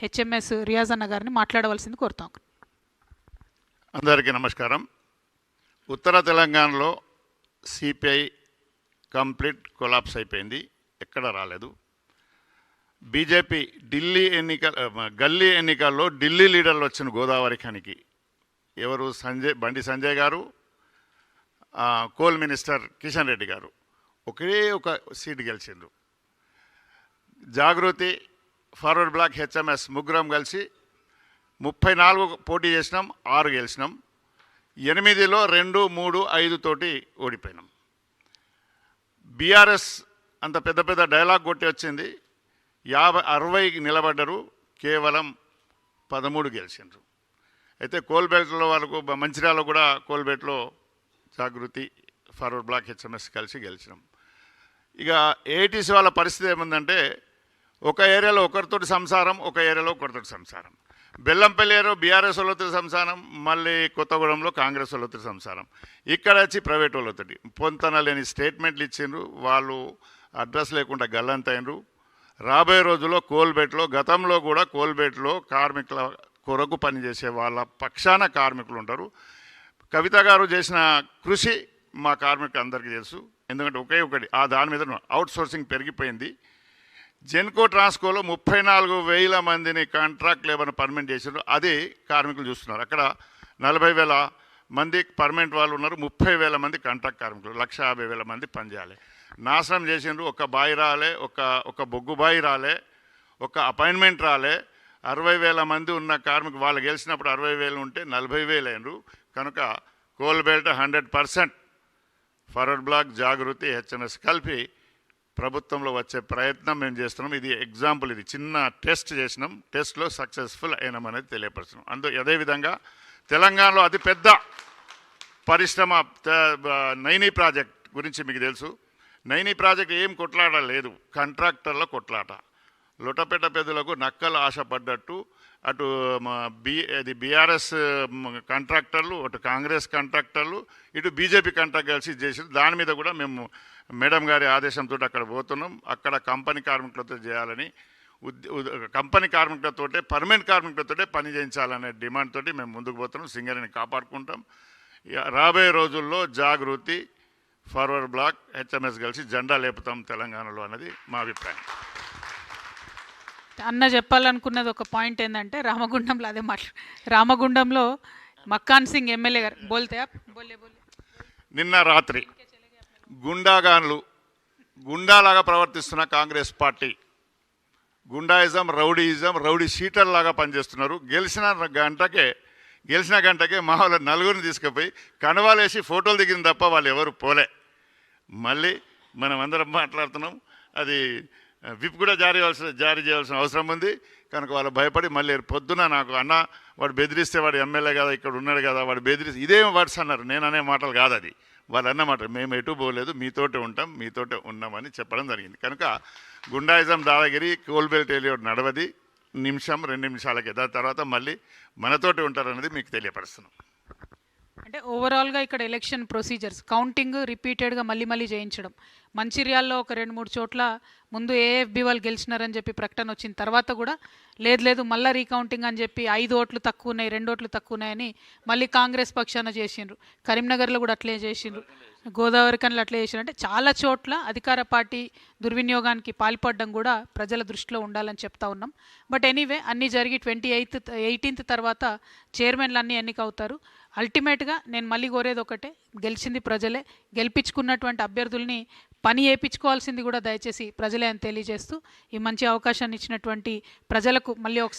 HMS Riyaz అన్న గారిని మాట్లాడవలసింది కోరుతాం. అందరికీ నమస్కారం. ఉత్తర తెలంగాణలో సిపిఐ కంప్లీట్ కొలాప్స్ అయిపోయింది. ఎక్కడ రాలేదు. బీజేపీ ఢిల్లీ ఎన్నిక గల్లీ ఎన్నికల్లో ఢిల్లీ లీడర్లు వచ్చిన గోదావరి ఖనికి. ఎవరు? సంజయ్ బండి సంజయ్ గారు కోల్ మినిస్టర్ కిషన్ రెడ్డి గారు. ఒకే ఒక సీట్ గెలిచిండ్రు. జాగృతి ఫార్వర్డ్ బ్లాక్ హెచ్ఎంఎస్ ముగ్గురం కలిసి ముప్పై నాలుగు పోటీ చేసినాం ఆరు గెలిచినాం. ఎనిమిదిలో రెండు మూడు ఐదు తోటి ఓడిపోయినాం. బీఆర్ఎస్ అంత పెద్ద పెద్ద డైలాగ్ కొట్టి వచ్చింది. యాభై అరవైకి నిలబడ్డరు కేవలం పదమూడు గెలిచిండ్రు. అయితే కోల్బేట్లో వాళ్ళకు మంచిర్యాల కూడా కోల్బేట్లో జాగృతి ఫార్వర్డ్ బ్లాక్ హెచ్ఎంఎస్ కలిసి గెలిచినాం. ఇక ఏటీసీ వాళ్ళ పరిస్థితి ఏముందంటే ఒక ఏరియాలో ఒకరితోటి సంసారం ఒక ఏరియాలో ఒకరితోటి సంసారం. బెల్లంపల్లి ఏరియా బీఆర్ఎస్ వాళ్ళతో సంసారం మళ్ళీ కొత్తగూడెంలో కాంగ్రెస్ వాళ్ళతో సంసారం. ఇక్కడ వచ్చి ప్రైవేట్ వాళ్ళతోటి. పొంతన లేని స్టేట్మెంట్లు ఇచ్చిండ్రు వాళ్ళు అడ్రస్ లేకుండా గల్లంతైనరు రాబోయే రోజుల్లో కోల్బేట్లో గతంలో కూడా కోల్బేట్లో కార్మికుల కొరకు పనిచేసే వాళ్ళ పక్షాన కార్మికులు ఉంటారు. కవిత గారు చేసిన కృషి మా కార్మికులు అందరికీ తెలుసు. ఎందుకంటే ఒకే ఒకటి ఆ దాని మీద అవుట్ సోర్సింగ్ పెరిగిపోయింది. జెన్కో ట్రాన్స్కోలో ముప్పై నాలుగు వేల మందిని కాంట్రాక్ట్ లేబర్ని పర్మనెంట్ చేశారు. అది కార్మికులు చూస్తున్నారు. అక్కడ నలభై వేల మంది పర్మనెంట్ వాళ్ళు ఉన్నారు. ముప్పై వేల మంది కాంట్రాక్ట్ కార్మికులు. లక్ష యాభై వేల మంది పనిచేయాలి నాశనం చేసిండ్రు. ఒక బాయి రాలే ఒక ఒక బొగ్గు బాయి రాలే ఒక అపాయింట్మెంట్ రాలే. అరవై వేల మంది ఉన్న కార్మికులు వాళ్ళు గెలిచినప్పుడు అరవై వేలు ఉంటే నలభై వేలు అయినరు. కనుక coal belt hundred percent Forward Bloc Jagruthi HMS కలిపి ప్రభుత్వంలో వచ్చే ప్రయత్నం మేము చేస్తున్నాం. ఇది ఎగ్జాంపుల్ ఇది. చిన్న టెస్ట్ చేసినాం. టెస్ట్లో సక్సెస్ఫుల్ అయినాం అనేది తెలియపరుస్తున్నాం. అందు అదేవిధంగా తెలంగాణలో అతిపెద్ద పరిశ్రమ నైనీ ప్రాజెక్ట్ గురించి మీకు తెలుసు. నైనీ ప్రాజెక్ట్ ఏం కొట్లాట లేదు కాంట్రాక్టర్ల కొట్లాట. లొటపెట పెద్దలకు నక్కలు ఆశపడ్డట్టు అటు మా బి అది బీఆర్ఎస్ కాంట్రాక్టర్లు అటు కాంగ్రెస్ కాంట్రాక్టర్లు ఇటు బీజేపీ కాంట్రాక్ట్ కలిసి చేసారు దాని మీద కూడా మేము మేడం గారి ఆదేశంతో అక్కడ పోతున్నాం. అక్కడ కంపెనీ కార్మికులతో చేయాలని ఉద్- కంపెనీ కార్మికులతోటే పర్మనెంట్ కార్మికులతోటే పని చేయించాలనే డిమాండ్ తోటి మేము ముందుకు పోతున్నాం. సింగరేణిని కాపాడుకుంటాం. ఇక రాబోయే రోజుల్లో జాగృతి ఫార్వర్డ్ బ్లాక్ హెచ్ఎంఎస్ కలిసి జెండా లేపుతాం తెలంగాణలో అన్నది మా అభిప్రాయం. అన్న చెప్పాలనుకున్నది ఒక పాయింట్ ఏంటంటే రామగుండంలో అదే మాట్లా రామగుండంలో మక్కాన్ సింగ్ ఎమ్మెల్యే గారు. బోల్తే నిన్న రాత్రి గుండాగాన్లు గుండాలాగా ప్రవర్తిస్తున్న కాంగ్రెస్ పార్టీ. గుండాయిజం రౌడీయిజం రౌడీ షీటర్లాగా పనిచేస్తున్నారు. గెలిచిన గంటకే గెలిచిన గంటకే మా వాళ్ళ నలుగురిని తీసుకుపోయి కనవాలేసి ఫోటోలు దిగిన తప్ప వాళ్ళు ఎవరు పోలే. మళ్ళీ మనం అందరం మాట్లాడుతున్నాం. అది విప్ కూడా జారీ అవ్వాల్సిన జారీ చేయాల్సిన అవసరం ఉంది. కనుక వాళ్ళు భయపడి మళ్ళీ పొద్దున నాకు అన్న వాడు బెదిరిస్తే వాడు ఎమ్మెల్యే కదా ఇక్కడ ఉన్నాడు కదా వాడు బెదిరిస్తే ఇదేం వర్డ్స్ అన్నారు. నేను అనే మాటలు కాదు అది. వాళ్ళు అన్నమాట మేము ఎటు పోలేదు మీతోటే ఉంటాం మీతోటే ఉన్నామని చెప్పడం జరిగింది. కనుక గుండాయిజం దాదాగిరి కోల్బెల్ట్ ఏలియోడ్ నడవది. నిమిషం రెండు నిమిషాలకే. దాని తర్వాత మళ్ళీ మనతోటి ఉంటారన్నది మీకు తెలియపరుస్తున్నాం. అంటే ఓవరాల్గా ఇక్కడ ఎలక్షన్ ప్రొసీజర్స్ కౌంటింగ్ రిపీటెడ్గా మళ్ళీ మళ్ళీ చేయించడం. మంచిర్యాల్లో ఒక రెండు మూడు చోట్ల ముందు ఏఎఫ్బి వాళ్ళు గెలిచినారని చెప్పి ప్రకటన వచ్చిన తర్వాత కూడా లేదు లేదు మళ్ళీ రీకౌంటింగ్ అని చెప్పి ఐదు ఓట్లు తక్కువ ఉన్నాయి రెండు ఓట్లు తక్కువ ఉన్నాయని మళ్ళీ కాంగ్రెస్ పక్షాన చేసిండ్రు. కరీంనగర్లో కూడా అట్లే చేసిండ్రు. గోదావరి కన్లు అట్లే చేసిండ్రు. అంటే చాలా చోట్ల అధికార పార్టీ దుర్వినియోగానికి పాల్పడడం కూడా ప్రజల దృష్టిలో ఉండాలని చెప్తా ఉన్నాం. బట్ ఎనీవే అన్నీ జరిగి ట్వంటీ ఎయిత్ ఎయిటీన్త్ తర్వాత చైర్మన్లు అన్నీ ఎన్నిక అవుతారు. అల్టిమేట్గా నేను మళ్ళీ కోరేది ఒకటే గెలిచింది ప్రజలే. గెలిపించుకున్నటువంటి అభ్యర్థుల్ని పని వేయించుకోవాల్సింది కూడా దయచేసి ప్రజలే అని తెలియజేస్తూ ఈ మంచి అవకాశాన్ని ఇచ్చినటువంటి ప్రజలకు మళ్ళీ ఒకసారి